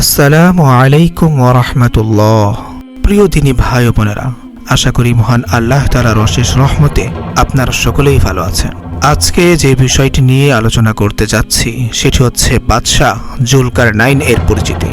আসসালামু আলাইকুম ওরহমতুল্লাহ প্রিয় দিনী ভাই বোনেরা, আশা করি মহান আল্লাহ তালার অশেষ রহমতে আপনারা সকলেই ভালো আছেন। আজকে যে বিষয়টি নিয়ে আলোচনা করতে যাচ্ছি, সেটি হচ্ছে বাদশাহ জুলকার নাইন এর পরিচিতি।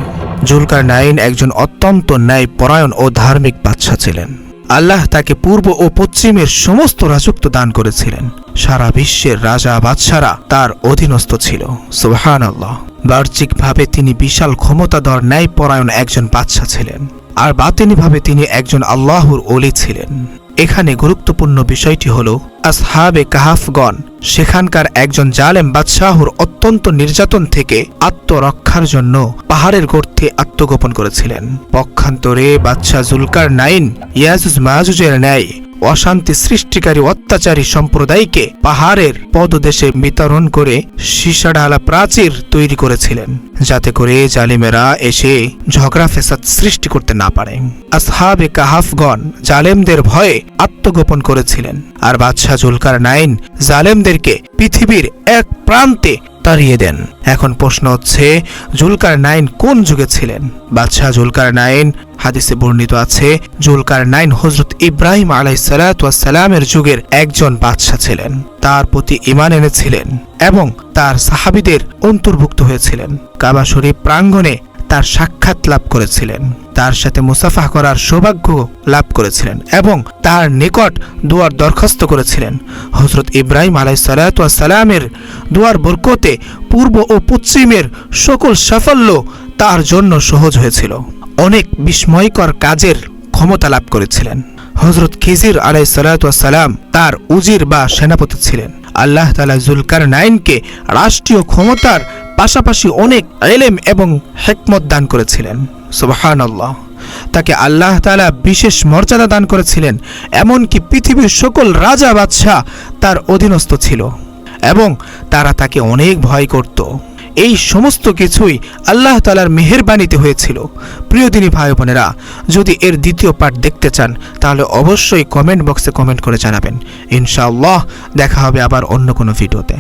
জুলকার নাইন একজন অত্যন্ত ন্যায় পরায়ণ ও ধার্মিক বাদশাহ ছিলেন। আল্লাহ তাকে পূর্ব ও পশ্চিমের সমস্ত রাজত্ব দান করেছিলেন। সারা বিশ্বের রাজা বাদশারা তার অধীনস্থ ছিল। সুবহান আল্লাহ বাহ্যিকভাবে তিনি বিশাল ক্ষমতাধর ন্যায়পরায়ণ একজন বাদশাহ ছিলেন, আর বাতিনিভাবে তিনি একজন আল্লাহর অলি ছিলেন। এখানে গুরুত্বপূর্ণ বিষয়টি হল, আসহাবে কাহাফগণ সেখানকার একজন জালেম বাদশাহুর অত্যন্ত নির্যাতন থেকে আত্মরক্ষার জন্য পাহাড়ের গর্তে আত্মগোপন করেছিলেন। পক্ষান্তরে বাদশাহ জুলকার নাইন ইয়াজুজ মাহুজের ন্যায় অশান্তি সৃষ্টিকারী অত্যাচারী সম্প্রদায়কে পাহাড়ের পদদেশে বিতরণ করে সীসাডালা প্রাচীর তৈরি করেছিলেন, যাতে করে জালিমেরা এসে ঝগড়া ফেসাদ সৃষ্টি করতে না পারে। আসহাবে কাহাফগণ জালেমদের ভয়ে আত্মগোপন করেছিলেন, আর বাদশাহ জুলকার নাইন জালেমদেরকে পৃথিবীর এক প্রান্তে তাড়িয়ে দেন। এখন প্রশ্ন হচ্ছে, জুলকার নাইন কোন যুগে ছিলেন? বাদশাহ জুলকার নাইন, হাদিসে বর্ণিত আছে, জুলকার নাইন হজরত ইব্রাহিম আলাইসালামের যুগের একজন বাদশাহ ছিলেন। তার প্রতি ইমান এনেছিলেন এবং তার সাহাবিদের অন্তর্ভুক্ত হয়েছিলেন। কাবা শরীফ প্রাঙ্গণে তার সাক্ষাৎ লাভ করেছিলেন। তার সাথে মুসাফা করার সৌভাগ্য লাভ করেছিলেন এবং তার নিকট দুয়ার দরখাস্ত করেছিলেন। হজরত ইব্রাহিম আলাইসালামের দুয়ার বরকতে পূর্ব ও পশ্চিমের সকল সাফল্য তার জন্য সহজ হয়েছিল। অনেক বিস্ময়কর কাজের ক্ষমতা লাভ করেছিলেন। হজরত খিজির আলাই সালাম তার উজির বা সেনাপতি ছিলেন। আল্লাহ তালা জুলকার নাইনকে রাষ্ট্রীয় ক্ষমতার পাশাপাশি অনেক এলেম এবং হেকমত দান করেছিলেন। সুবাহান আল্লাহ তাকে আল্লাহ তালা বিশেষ মর্যাদা দান করেছিলেন, এমনকি পৃথিবীর সকল রাজা বাদশাহ তার অধীনস্থ ছিল এবং তারা তাকে অনেক ভয় করত। এই সমস্ত কিছুই আল্লাহ তালার মেহেরবানিতে হয়েছিল। প্রিয় দিনী ভাই বোনেরা, যদি এর দ্বিতীয় পার্ট দেখতে চান, তাহলে অবশ্যই কমেন্ট বক্সে কমেন্ট করে জানাবেন। ইনশাআল্লাহ, দেখা হবে আবার অন্য কোনো ভিডিওতে।